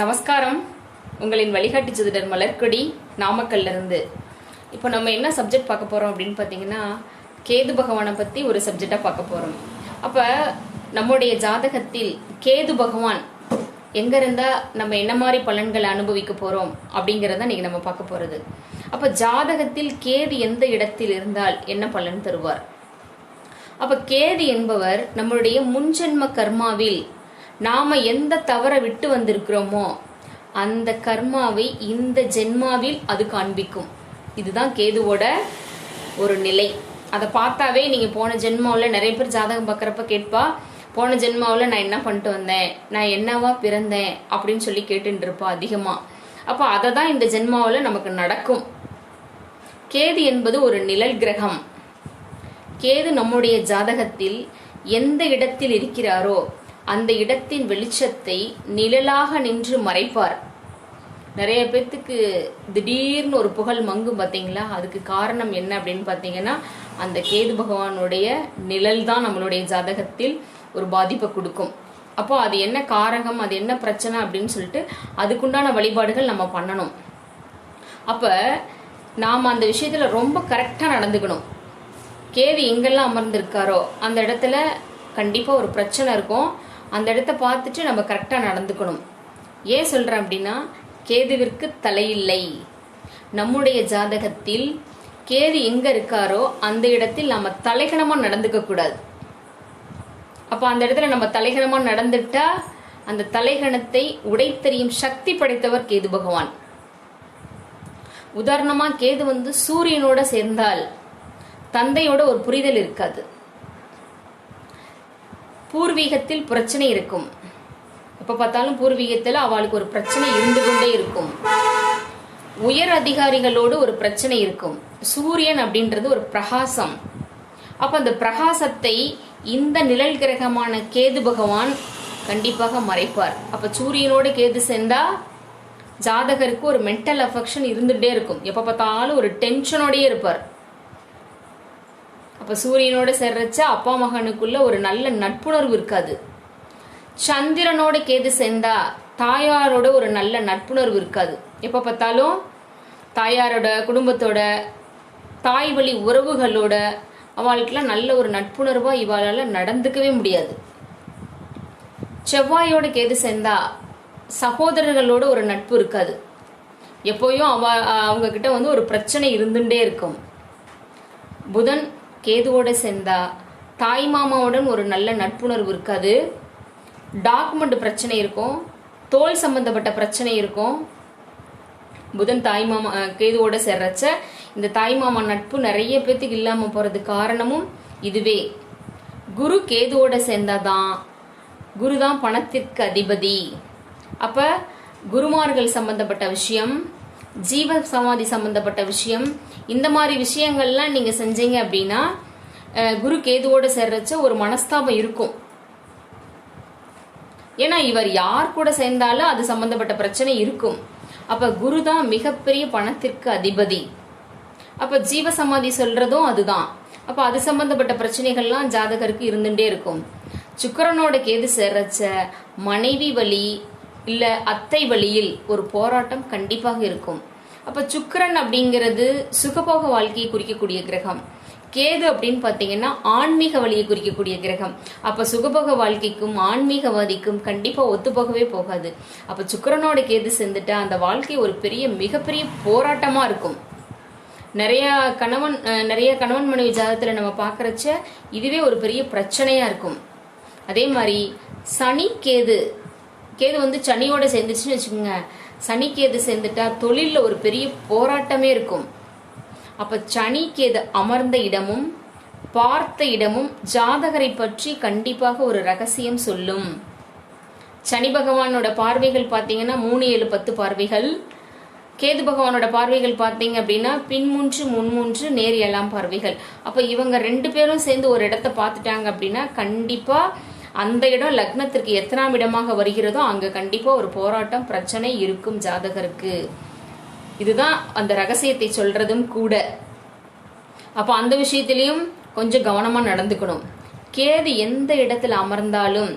நமஸ்காரம். உங்களின் வழிகாட்டி ஜோதிடர் மலர்கொடி நாமக்கல்ல இருந்து இப்போ நம்ம என்ன சப்ஜெக்ட் பார்க்க போறோம் அப்படின்னு பார்த்தீங்கன்னா கேது பகவானை பத்தி ஒரு சப்ஜெக்டா பார்க்க போறோம். அப்ப நம்முடைய ஜாதகத்தில் கேது பகவான் எங்க இருந்தா நம்ம என்ன மாதிரி பலன்களை அனுபவிக்க போறோம் அப்படிங்கறத இன்னைக்கு நம்ம பார்க்க போறது. அப்ப ஜாதகத்தில் கேது எந்த இடத்தில் இருந்தால் என்ன பலன் தருவார்? அப்ப கேது என்பவர் நம்மளுடைய முன்ஜென்ம கர்மாவில் நாம எந்த தவறை விட்டு வந்திருக்கிறோமோ அந்த கர்மாவை இந்த ஜென்மாவில் அது காண்பிக்கும். இதுதான் கேதுவோட ஒரு நிலை. அதை பார்த்தாவே நீங்க போன ஜென்மாவில் நிறைய பேர் ஜாதகம் பார்க்குறப்ப கேட்பா போன ஜென்மாவில் நான் என்ன பண்ணிட்டு வந்தேன்? நான் என்னவா பிறந்தேன்? அப்படின்னு சொல்லி கேட்டுட்டு இருப்பா அதிகமா. அப்போ அதை தான் இந்த ஜென்மாவில் நமக்கு நடக்கும். கேது என்பது ஒரு நிழல் கிரகம். கேது நம்முடைய ஜாதகத்தில் எந்த இடத்தில் இருக்கிறாரோ அந்த இடத்தின் வெளிச்சத்தை நிழலாக நின்று மறைப்பார். நிறைய பேர்த்துக்கு திடீர்னு ஒரு புகழ் மங்கும் பார்த்தீங்களா அதுக்கு காரணம் என்ன அப்படின்னு பார்த்தீங்கன்னா அந்த கேது பகவானுடைய நிழல் தான் நம்மளுடைய ஜாதகத்தில் ஒரு பாதிப்பை கொடுக்கும். அப்போ அது என்ன காரகம் அது என்ன பிரச்சனை அப்படின்னு சொல்லிட்டு அதுக்குண்டான வழிபாடுகள் நம்ம பண்ணணும். அப்போ நாம் அந்த விஷயத்தில் ரொம்ப கரெக்டாக நடந்துக்கணும். கேது எங்கெல்லாம் அமர்ந்திருக்காரோ அந்த இடத்துல கண்டிப்பாக ஒரு பிரச்சனை இருக்கும். அந்த இடத்த பார்த்துட்டு நம்ம கரெக்டாக நடந்துக்கணும். ஏன் சொல்கிறேன் அப்படின்னா கேதுவிற்கு தலையில்லை. நம்முடைய ஜாதகத்தில் கேது எங்க இருக்காரோ அந்த இடத்தில் நம்ம தலைகணமா நடந்துக்க கூடாது. அப்ப அந்த இடத்துல நம்ம தலைகணமா நடந்துட்டா அந்த தலைகணத்தை உடைத்தெறியும் சக்தி படைத்தவர் கேது பகவான். உதாரணமா கேது வந்து சூரியனோட சேர்ந்தால் தந்தையோட ஒரு புரிதல் இருக்காது. பூர்வீகத்தில் பிரச்சனை இருக்கும். எப்ப பார்த்தாலும் பூர்வீகத்தில் அவளுக்கு ஒரு பிரச்சனை இருந்து கொண்டே இருக்கும். உயர் அதிகாரிகளோடு ஒரு பிரச்சனை இருக்கும். சூரியன் அப்படின்றது ஒரு பிரகாசம். அப்ப அந்த பிரகாசத்தை இந்த நிழல் கிரகமான கேது பகவான் கண்டிப்பாக மறைப்பார். அப்ப சூரியனோட கேது சேர்ந்தா ஜாதகருக்கு ஒரு மென்டல் அஃபெக்ஷன் இருந்துட்டே இருக்கும். எப்ப பார்த்தாலும் ஒரு டென்ஷனோடயே இருப்பார். அப்ப சூரியனோட சேர்றச்ச அப்பா மகனுக்குள்ள ஒரு நல்ல நட்புணர்வு இருக்காது. சந்திரனோட கேது சேர்ந்தா தாயாரோட ஒரு நல்ல நட்புணர்வு இருக்காது. எப்ப பார்த்தாலும் தாயாரோட குடும்பத்தோட தாய் வழி உறவுகளோட அவளுக்கெல்லாம் நல்ல ஒரு நட்புணர்வா இவாளால நடந்துக்கவே முடியாது. செவ்வாயோட கேது சேர்ந்தா சகோதரர்களோட ஒரு நட்பு இருக்காது. எப்போயும் அவ அவங்க கிட்ட வந்து ஒரு பிரச்சனை இருந்துட்டே இருக்கும். புதன் கேதுவோட சேர்ந்தா தாய் மாமாவுடன் ஒரு நல்ல நட்புணர்வு இருக்காது. டாக்குமெண்ட் பிரச்சனை இருக்கும். தோல் சம்பந்தப்பட்ட பிரச்சனை இருக்கும். புதன் தாய் மாமா கேதுவோட சேர்றச்ச இந்த தாய் மாமா நட்பு நிறைய பேத்துக்கு இல்லாம போறது காரணமும் இதுவே. குரு கேதுவோட சேர்ந்தாதான் குரு தான் பணத்திற்கு அதிபதி. அப்ப குருமார்கள் சம்பந்தப்பட்ட விஷயம் ஜீவ சமாதி சம்பந்தப்பட்ட விஷயம். இந்த மாதிரி விஷயங்கள்லாம் நீங்க செஞ்சீங்க அப்படின்னா குரு கேதுவோட சேர்றச்ச ஒரு மனஸ்தாபம் இருக்கும். ஏன்னா இவர் யார் கூட சேர்ந்தாலும் அது சம்பந்தப்பட்ட பிரச்சனை இருக்கும். அப்ப குரு தான் மிகப்பெரிய பணத்திற்கு அதிபதி. அப்ப ஜீவ சமாதி சொல்றதும் அதுதான். அப்ப அது சம்பந்தப்பட்ட பிரச்சனைகள்லாம் ஜாதகருக்கு இருந்துட்டே இருக்கும். சுக்கரனோட கேது சேர்றச்ச மனைவி வழி இல்ல அத்தை வழியில் ஒரு போராட்டம் கண்டிப்பாக இருக்கும். அப்ப சுக்கரன் அப்படிங்கிறது சுகபோக வாழ்க்கையை குறிக்கக்கூடிய கிரகம். கேது அப்படின்னு பாத்தீங்கன்னா ஆன்மீக வழியை குறிக்கக்கூடிய கிரகம். அப்ப சுகபோக வாழ்க்கைக்கும் ஆன்மீகவாதிக்கும் கண்டிப்பா ஒத்துப்போகவே போகாது. அப்ப சுக்கரனோட கேது சேர்ந்துட்டா அந்த வாழ்க்கை ஒரு பெரிய மிகப்பெரிய போராட்டமா இருக்கும். நிறைய கணவன் நிறைய கணவன் மனைவி ஜாதகத்துல நம்ம பார்க்குறச்ச இதுவே ஒரு பெரிய பிரச்சனையா இருக்கும். அதே மாதிரி சனி கேது கேது வந்து சனியோட சேர்ந்துச்சுன்னு வச்சுக்கோங்க. சனி கேது சேர்ந்துட்டா தொழிலில் ஒரு பெரிய போராட்டமே இருக்கும். அப்போ சனி கேது அமர்ந்த இடமும் பார்த்த இடமும் ஜாதகரை பற்றி கண்டிப்பாக ஒரு ரகசியம் சொல்லும். சனி பகவானோட பார்வைகள் பார்த்தீங்கன்னா மூணு ஏழு பத்து பார்வைகள். கேது பகவானோட பார்வைகள் பார்த்தீங்க அப்படின்னா பின்மூன்று முன்மூன்று நேர் எல்லாம் பார்வைகள். அப்போ இவங்க ரெண்டு பேரும் சேர்ந்து ஒரு இடத்த பார்த்துட்டாங்க அப்படின்னா கண்டிப்பாக அந்த இடம் லக்னத்திற்கு எத்தனாம் இடமாக வருகிறதோ அங்க கண்டிப்பா ஒரு போராட்டம் பிரச்சனை இருக்கும் ஜாதகருக்கு. இதுதான் அந்த ரகசியத்தை சொல்றதும் கூட. அப்ப அந்த விஷயத்திலையும் கொஞ்சம் கவனமா நடந்துக்கணும். கேது எந்த இடத்துல அமர்ந்தாலும்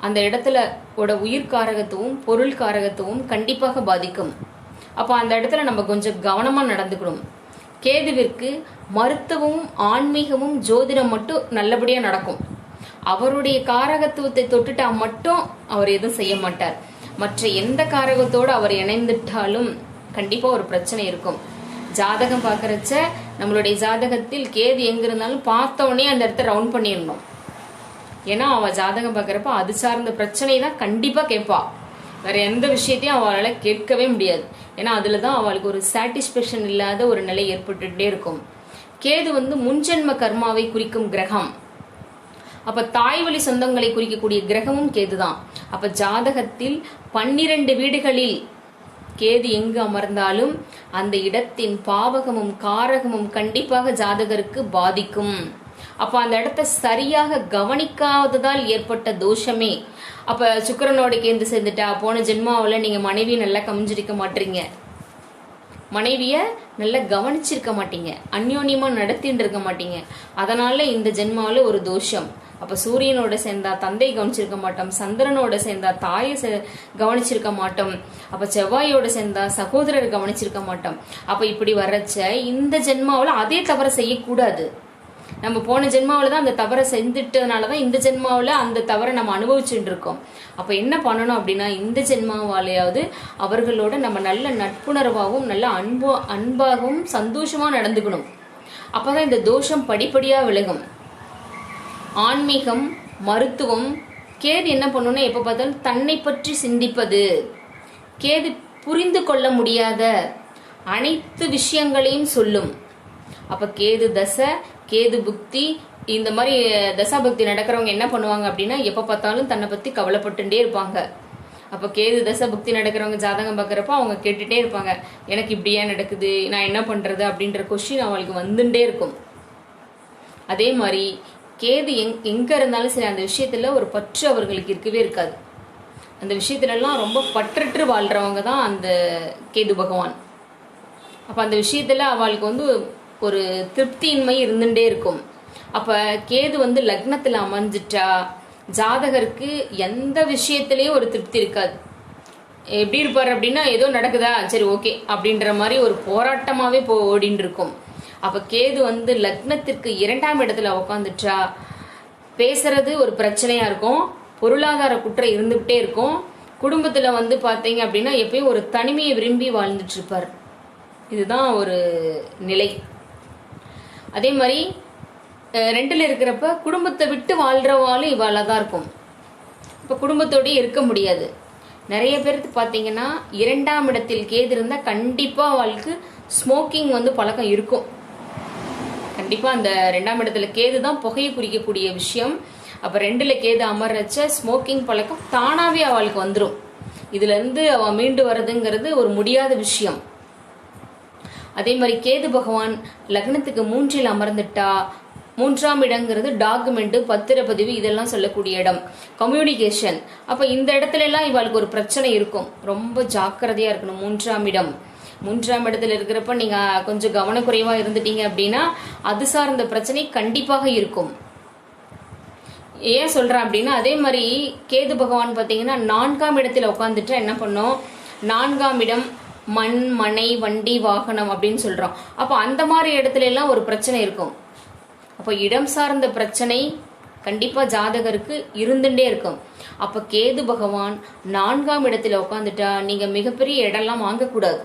அந்த இடத்துல ஓட உயிர் காரகத்துவம் பொருள் காரகத்துவம் கண்டிப்பாக பாதிக்கும். அப்போ அந்த இடத்துல நம்ம கொஞ்சம் கவனமாக நடந்துக்கணும். கேதுவிற்கு மருத்துவமும் ஆன்மீகமும் ஜோதிடம் மட்டும் நல்லபடியாக நடக்கும். அவருடைய காரகத்துவத்தை தொட்டுட்டா மட்டும் அவர் எதுவும் செய்ய மாட்டார். மற்ற எந்த காரகத்தோடு அவர் இணைந்துட்டாலும் கண்டிப்பாக ஒரு பிரச்சனை இருக்கும். ஜாதகம் பார்க்கறச்ச நம்மளுடைய ஜாதகத்தில் கேது எங்க இருந்தாலும் பார்த்தோடனே அந்த இடத்த ரவுண்ட் பண்ணிடணும். ஏன்னா அவ ஜாதகம் பார்க்குறப்ப அது சார்ந்த பிரச்சனை தான் கண்டிப்பாக கேட்பா. வேற எந்த விஷயத்தையும் அவளால் கேட்கவே முடியாது. ஏன்னா அதில் தான் அவளுக்கு ஒரு சாட்டிஸ்ஃபேக்ஷன் இல்லாத ஒரு நிலை ஏற்பட்டுட்டே இருக்கும். கேது வந்து முன்ஜென்ம கர்மாவை குறிக்கும் கிரகம். அப்ப தாய் வழி சொந்தங்களை குறிக்கக்கூடிய கிரகமும் கேதுதான். அப்ப ஜாதகத்தில் பன்னிரண்டு வீடுகளில் கேது எங்கு அமர்ந்தாலும் அந்த இடத்தின் பாவகமும் காரகமும் கண்டிப்பாக ஜாதகருக்கு பாதிக்கும். அப்ப அந்த இடத்த சரியாக கவனிக்காததால் ஏற்பட்ட தோஷமே. அப்ப சுக்கிரனோட கேந்து சேர்ந்துட்டா போன ஜென்மாவில் நீங்க மனைவி நல்லா கமிஞ்சிருக்க மாட்டீங்க. மனைவிய நல்லா கவனிச்சிருக்க மாட்டீங்க. அந்யோன்யமா நடத்தின்னு இருக்க மாட்டீங்க. அதனால இந்த ஜென்மாவில் ஒரு தோஷம். அப்ப சூரியனோட சேர்ந்தா தந்தை கவனிச்சிருக்க மாட்டோம் சந்திரனோட சேர்ந்தா தாயை கவனிச்சிருக்க மாட்டோம் அப்ப செவ்வாயோட சேர்ந்தா சகோதரர் கவனிச்சிருக்க மாட்டோம். அப்ப இப்படி வர்றச்ச இந்த ஜென்மாவில் அதே தவறை செய்யக்கூடாது. நம்ம போன ஜென்மாவில் தான் அந்த தவறை செஞ்சுட்டதுனால தான் இந்த ஜென்மாவில் அந்த தவறை நம்ம அனுபவிச்சுட்டு இருக்கோம் அப்போ என்ன பண்ணணும் அப்படின்னா இந்த ஜென்மாவாலேயாவது அவர்களோட நம்ம நல்ல நட்புணர்வாகவும் நல்ல அன்பு அன்பாகவும் சந்தோஷமாக நடந்துக்கணும். அப்போ தான் இந்த தோஷம் படிப்படியாக விலகும். ஆன்மீகம் மருத்துவம் கேது என்ன பண்ணணும்னா எப்போ பார்த்தாலும் தன்னை பற்றி சிந்திப்பது. கேது புரிந்து கொள்ள முடியாத அனைத்து விஷயங்களையும் சொல்லும். அப்போ கேது தசை கேது புக்தி இந்த மாதிரி தசாபக்தி நடக்கிறவங்க என்ன பண்ணுவாங்க அப்படின்னா எப்போ பார்த்தாலும் தன்னை பற்றி கவலைப்பட்டுட்டே இருப்பாங்க. அப்போ கேது தசை புக்தி நடக்கிறவங்க ஜாதகம் பார்க்குறப்ப அவங்க கேட்டுகிட்டே இருப்பாங்க. எனக்கு இப்படியே நடக்குது நான் என்ன பண்ணுறது அப்படின்ற கொஷின் அவங்களுக்கு வந்துட்டே இருக்கும். அதே மாதிரி கேது எங் எங்கே இருந்தாலும் சரி அந்த விஷயத்தில் ஒரு பற்று அவர்களுக்கு இருக்கவே இருக்காது. அந்த விஷயத்துலலாம் ரொம்ப பற்றற்று வாழ்கிறவங்க தான் அந்த கேது பகவான். அப்போ அந்த விஷயத்தில் அவளுக்கு வந்து ஒரு திருப்தியின்மை இருந்துட்டே இருக்கும். அப்போ கேது வந்து லக்னத்தில் அமைஞ்சிட்டா ஜாதகருக்கு எந்த விஷயத்திலயும் ஒரு திருப்தி இருக்காது. எப்படி இருப்பார் அப்படின்னா ஏதோ நடக்குதா? சரி ஓகே அப்படின்ற மாதிரி ஒரு போராட்டமாகவே போ ஓடின்னு இருக்கும் அப்ப கேது வந்து லக்னத்திற்கு இரண்டாம் இடத்துல உக்காந்துட்டா. பேசுறது ஒரு பிரச்சனையா இருக்கும். பொருளாதார குற்றம் இருந்துகிட்டே இருக்கும். குடும்பத்துல வந்து பாத்தீங்க அப்படின்னா எப்பயும் ஒரு தனிமையை விரும்பி வாழ்ந்துட்டு இருப்பார் இதுதான் ஒரு நிலை. அதே மாதிரி ரெண்டில் ரெண்டுல இருக்கிறப்ப குடும்பத்தை விட்டு வாழ்றவாளும் இவாள தான் இருக்கும். இப்போ குடும்பத்தோடயே இருக்க முடியாது. நிறைய பேருக்கு பார்த்தீங்கன்னா இரண்டாம் இடத்தில் கேது இருந்தால் கண்டிப்பாக அவளுக்கு ஸ்மோக்கிங் வந்து பழக்கம் இருக்கும். கண்டிப்பாக அந்த ரெண்டாம் இடத்துல கேது தான் புகையை குறிக்கக்கூடிய விஷயம். அப்போ ரெண்டுல கேது அமர்றச்ச ஸ்மோக்கிங் பழக்கம் தானாகவே அவளுக்கு வந்துடும் இதுலேருந்து அவள் மீண்டு வர்றதுங்கிறது ஒரு முடியாத விஷயம். அதே மாதிரி கேது பகவான் லக்னத்துக்கு மூன்றில் அமர்ந்துட்டா மூன்றாம் இடங்கிறது டாக்குமெண்ட் பத்திரப்பதிவு இதெல்லாம் சொல்லக்கூடிய இடம். கம்யூனிகேஷன் அப்ப இந்த இடத்துல எல்லாம் இவளுக்கு ஒரு பிரச்சனை இருக்கும். ரொம்ப ஜாக்கிரதையா இருக்கணும் மூன்றாம் இடம். மூன்றாம் இடத்துல இருக்கிறப்ப நீங்க கொஞ்சம் கவனக்குறைவா இருந்துட்டீங்க அப்படின்னா அது சார்ந்த பிரச்சனை கண்டிப்பாக இருக்கும். ஏன் சொல்றேன் அப்படின்னா அதே மாதிரி கேது பகவான் பார்த்தீங்கன்னா நான்காம் இடத்துல உட்காந்துட்டா என்ன பண்ணும்? நான்காம் இடம் மண் மனை வண்டி வாகனம் அப்படின்னு சொல்றோம். அப்போ அந்த மாதிரி இடத்துல எல்லாம் ஒரு பிரச்சனை இருக்கும். அப்போ இடம் சார்ந்த பிரச்சனை கண்டிப்பா ஜாதகருக்கு இருந்துட்டே இருக்கும். அப்ப கேது பகவான் நான்காம் இடத்துல உட்காந்துட்டா நீங்க மிகப்பெரிய இடம்லாம் வாங்கக்கூடாது.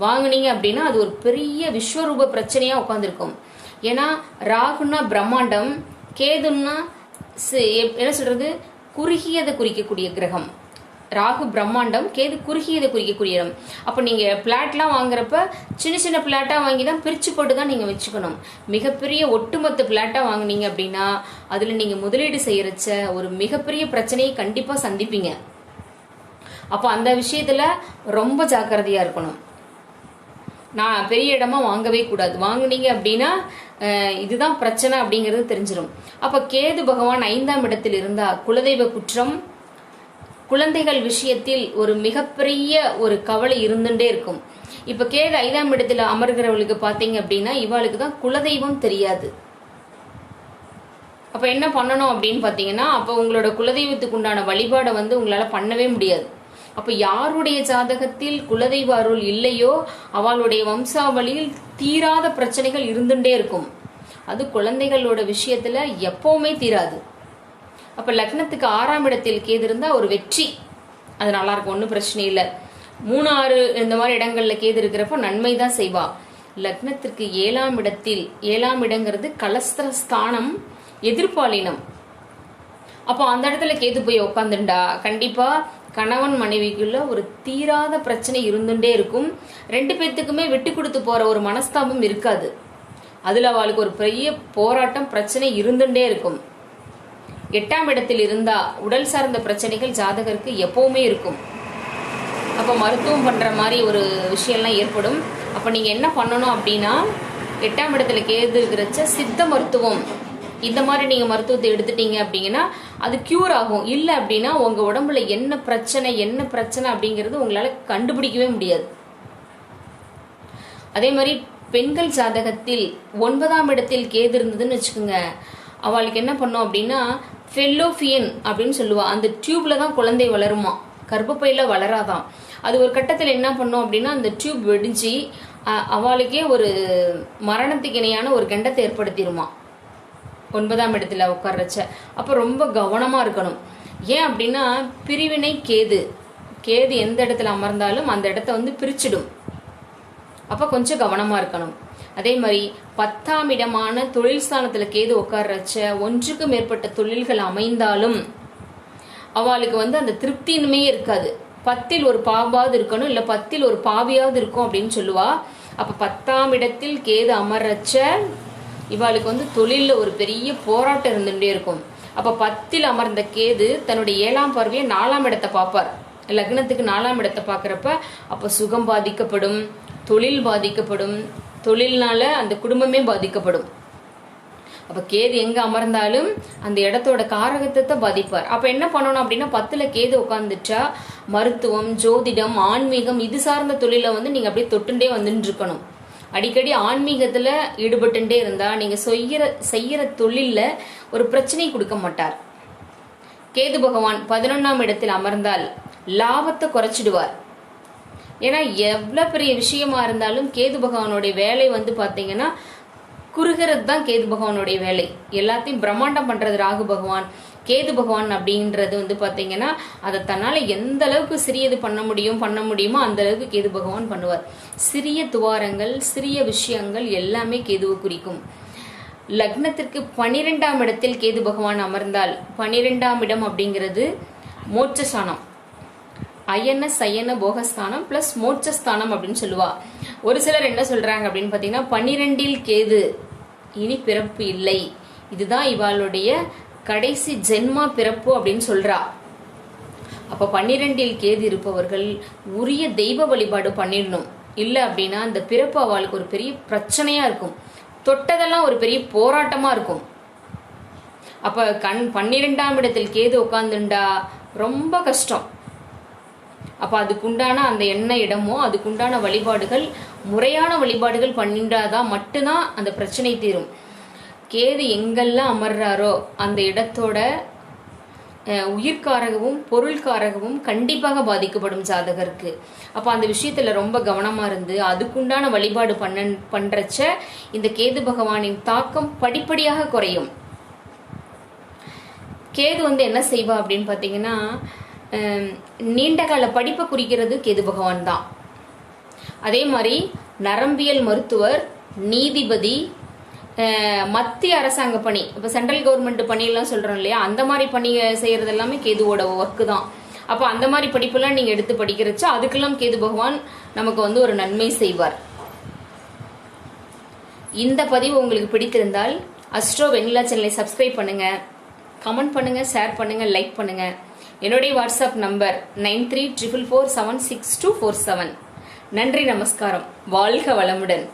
வாங்குனீங்க அப்படின்னா அது ஒரு பெரிய விஸ்வரூப பிரச்சனையா உட்காந்துருக்கும் ஏன்னா ராகுன்னா பிரம்மாண்டம் கேதுன்னா எப்- என்ன சொல்றது? குறுகியதை குறிக்கக்கூடிய கிரகம். ராகு பிரம்மாண்டம் கேது குறுகியதை குறிக்கக்கூடிய இடம். அப்போ நீங்க பிளாட்லாம் வாங்குறப்ப சின்ன சின்ன பிளாட்டா வாங்கி தான் பிரிச்சு போட்டு தான் நீங்க வச்சுக்கணும். மிகப்பெரிய ஒட்டுமொத்த பிளாட்டா வாங்குனீங்க அப்படின்னா அதுல நீங்க முதலீடு செய்யறச்ச ஒரு மிகப்பெரிய பிரச்சனையை கண்டிப்பா சந்திப்பீங்க. அப்போ அந்த விஷயத்துல ரொம்ப ஜாக்கிரதையா இருக்கணும். நான் பெரிய இடமா வாங்கவே கூடாது. வாங்குனீங்க அப்படின்னா இதுதான் பிரச்சனை அப்படிங்கிறது தெரிஞ்சிடும் அப்ப கேது பகவான் ஐந்தாம் இடத்தில் இருந்தா குலதெய்வ குற்றம் குழந்தைகள் விஷயத்தில் ஒரு மிகப்பெரிய ஒரு கவலை இருந்துட்டே இருக்கும். இப்ப கேது ஐந்தாம் இடத்துல அமர்கிறவளுக்கு பாத்தீங்க அப்படின்னா இவாளுக்கு தான் குலதெய்வம் தெரியாது. அப்போ என்ன பண்ணணும் அப்படின்னு பார்த்தீங்கன்னா அப்போ உங்களோட குலதெய்வத்துக்கு உண்டான வழிபாடை வந்து உங்களால் பண்ணவே முடியாது. அப்போ யாருடைய ஜாதகத்தில் குலதெய்வ அருள் இல்லையோ அவளுடைய வம்சாவளியில் தீராத பிரச்சனைகள் இருந்துட்டே இருக்கும். அது குழந்தைகளோட விஷயத்துல எப்பவுமே தீராது. அப்ப லக்னத்துக்கு ஆறாம் இடத்தில் கேது இருந்தா ஒரு வெற்றி. அது நல்லா இருக்கும் ஒன்றும் பிரச்சனை இல்லை. மூணு ஆறு இந்த மாதிரி இடங்கள்ல கேது இருக்கிறப்போ நன்மை தான் செய்வா. லக்னத்திற்கு ஏழாம் இடத்தில் ஏழாம் இடங்கிறது கலஸ்திர ஸ்தானம் எதிர்பாலினம். அப்போ அந்த இடத்துல கேது போய் உட்காந்துண்டா கண்டிப்பா கணவன் மனைவிக்குள்ள ஒரு தீராத பிரச்சனை இருந்துட்டே இருக்கும். ரெண்டு பேர்த்துக்குமே விட்டு கொடுத்து போற ஒரு மனஸ்தாபம் இருக்காது. அதுல அவளுக்கு ஒரு பெரிய போராட்டம் பிரச்சனை இருந்துட்டே இருக்கும். எட்டாம் இடத்தில் இருந்தா உடல் சார்ந்த பிரச்சனைகள் ஜாதகருக்கு எப்பவுமே இருக்கும். அப்போ மருத்துவம் பண்ற மாதிரி ஒரு விஷயம்லாம் ஏற்படும். அப்போ நீங்க என்ன பண்ணணும் அப்படின்னா எட்டாம் இடத்துல கேது இருக்கிறச்ச சித்த மருத்துவம் இந்த மாதிரி நீங்க மருத்துவத்தை எடுத்துட்டீங்க அப்படிங்கன்னா அது கியூர் ஆகும். இல்லை அப்படின்னா உங்க உடம்புல என்ன பிரச்சனை என்ன பிரச்சனை அப்படிங்கிறது உங்களால கண்டுபிடிக்கவே முடியாது. அதே மாதிரி பெண்கள் ஜாதகத்தில் ஒன்பதாம் இடத்தில் கேது இருந்ததுன்னு வச்சுக்கோங்க. அவளுக்கு என்ன பண்ணும் அப்படின்னா ஃபெல்லோஃபியன் அப்படின்னு சொல்லுவா. அந்த டியூப்ல தான் குழந்தை வளருமா. கர்ப்பப்பையில வளராதாம். அது ஒரு கட்டத்தில் என்ன பண்ணும் அப்படின்னா அந்த டியூப் வெடிஞ்சு அவளுக்கே ஒரு மரணத்துக்கு இணையான ஒரு கண்டத்தை ஏற்படுத்திடுமா ஒன்பதாம் இடத்துல உட்கார்றச்ச. அப்போ ரொம்ப கவனமாக இருக்கணும். ஏன் அப்படின்னா பிரிவினை கேது. கேது எந்த இடத்துல அமர்ந்தாலும் அந்த இடத்த வந்து பிரிச்சிடும். அப்போ கொஞ்சம் கவனமாக இருக்கணும். அதே மாதிரி பத்தாம் இடமான தொழில் ஸ்தானத்தில் கேது உட்கார்றச்ச ஒன்றுக்கு மேற்பட்ட தொழில்கள் அமைந்தாலும் அவளுக்கு வந்து அந்த திருப்தியின்மையே இருக்காது. பத்தில் ஒரு பாவாவது இருக்கணும் இல்லை பத்தில் ஒரு பாவியாவது இருக்கும் அப்படின்னு சொல்லுவா. அப்போ பத்தாம் இடத்தில் கேது அமர்றச்ச இவாளுக்கு வந்து தொழிலில் ஒரு பெரிய போராட்டம் இருந்துட்டே இருக்கும். அப்போ பத்தில் அமர்ந்த கேது தன்னுடைய ஏழாம் பார்வையை நாலாம் இடத்தை பார்ப்பார். லக்னத்துக்கு நாலாம் இடத்தை பார்க்குறப்ப அப்போ சுகம் பாதிக்கப்படும் தொழில் பாதிக்கப்படும் தொழில்னால அந்த குடும்பமே பாதிக்கப்படும். அப்போ கேது எங்கே அமர்ந்தாலும் அந்த இடத்தோட காரகத்தை பாதிப்பார். அப்போ என்ன பண்ணணும் அப்படின்னா பத்தில் கேது உட்காந்துச்சா மருத்துவம் ஜோதிடம் ஆன்மீகம் இது சார்ந்த தொழிலை வந்து நீங்கள் அப்படியே தொட்டுண்டே வந்துட்டு இருக்கணும். அடிக்கடி ஆன்மீகத்துல ஈடுபட்டுட்டே இருந்தா நீங்க செய்யற செய்யற தொழிலில் ஒரு பிரச்சனை கொடுக்க மாட்டார். கேது பகவான் பதினொன்னாம் இடத்தில் அமர்ந்தால் லாபத்தை குறைச்சிடுவார். ஏன்னா எவ்வளவு பெரிய விஷயமா இருந்தாலும் கேது பகவானுடைய வேலை வந்து பாத்தீங்கன்னா குறுகிறது தான் கேது பகவானுடைய வேலை. எல்லாத்தையும் பிரம்மாண்டம் பண்றது ராகு பகவான். கேது பகவான் அப்படின்றது வந்து பார்த்தீங்கன்னா அதை தன்னால் எந்த அளவுக்கு சிறியது பண்ண முடியும் பண்ண முடியுமோ அந்த அளவுக்கு கேது பகவான் பண்ணுவார். சிறிய துவாரங்கள் சிறிய விஷயங்கள் எல்லாமே கேதுவை குறிக்கும். லக்னத்திற்கு பனிரெண்டாம் இடத்தில் கேது பகவான் அமர்ந்தால் பனிரெண்டாம் இடம் அப்படிங்கிறது மோட்சஸ்தானம். அயன சயன போகஸ்தானம் பிளஸ் மோட்சஸ்தானம் அப்படின்னு சொல்லுவா. ஒரு சிலர் என்ன சொல்றாங்க அப்படின்னு பார்த்தீங்கன்னா பன்னிரெண்டில் கேது இனி பிறப்பு இல்லை. இதுதான் இவாளுடைய கடைசி ஜென்மா பிறப்பு அப்படின்னு சொல்றா. அப்ப பன்னிரெண்டில் கேது இருப்பவர்கள் உரிய தெய்வ வழிபாடு பண்ணிடணும். இல்ல அப்படின்னா அந்த பிறப்பு அவளுக்கு ஒரு பெரிய பிரச்சனையா இருக்கும். தொட்டதெல்லாம் ஒரு பெரிய போராட்டமா இருக்கும். அப்ப கண் பன்னிரெண்டாம் இடத்தில் கேது உட்காந்துண்டா ரொம்ப கஷ்டம். அப்ப அதுக்குண்டான அந்த என்ன இடமோ அதுக்குண்டான வழிபாடுகள் முறையான வழிபாடுகள் பண்ணிண்டாதான் மட்டும்தான் அந்த பிரச்சனை தீரும். கேது எங்கெல்லாம் அமர்றாரோ அந்த இடத்தோட அஹ், உயிர்காரகவும் பொருள்காரகவும் கண்டிப்பாக பாதிக்கப்படும் ஜாதகருக்கு. அப்போ அந்த விஷயத்தில் ரொம்ப கவனமாக இருந்து அதுக்குண்டான வழிபாடு பண்ண பண்ணுறச்ச இந்த கேது பகவானின் தாக்கம் படிப்படியாக குறையும். கேது வந்து என்ன செய்வா அப்படின்னு பார்த்தீங்கன்னா நீண்டகால நீண்ட கால படிப்பை குறிக்கிறது கேது பகவான் தான். அதே மாதிரி நரம்பியல் மருத்துவர் நீதிபதி மத்திய அரசாங்க பணி. இப்போ சென்ட்ரல் கவர்மெண்ட் பணியெல்லாம் சொல்றோம் இல்லையா? அந்த மாதிரி பணி செய்யறது எல்லாமே கேதுவோட ஒர்க்கு தான். அப்போ அந்த மாதிரி படிப்பெல்லாம் நீங்க எடுத்து படிக்கிறச்ச அதுக்கெல்லாம் கேது பகவான் நமக்கு வந்து ஒரு நன்மை செய்வார். இந்த பதிவு உங்களுக்கு பிடித்திருந்தால் அஸ்ட்ரோ வெண்ணிலா சேனலை சப்ஸ்கிரைப் பண்ணுங்க. கமெண்ட் பண்ணுங்க ஷேர் பண்ணுங்க லைக் பண்ணுங்க. என்னுடைய WhatsApp number nine three triple four seven six two four seven நன்றி நமஸ்காரம். வாழ்க வளமுடன்.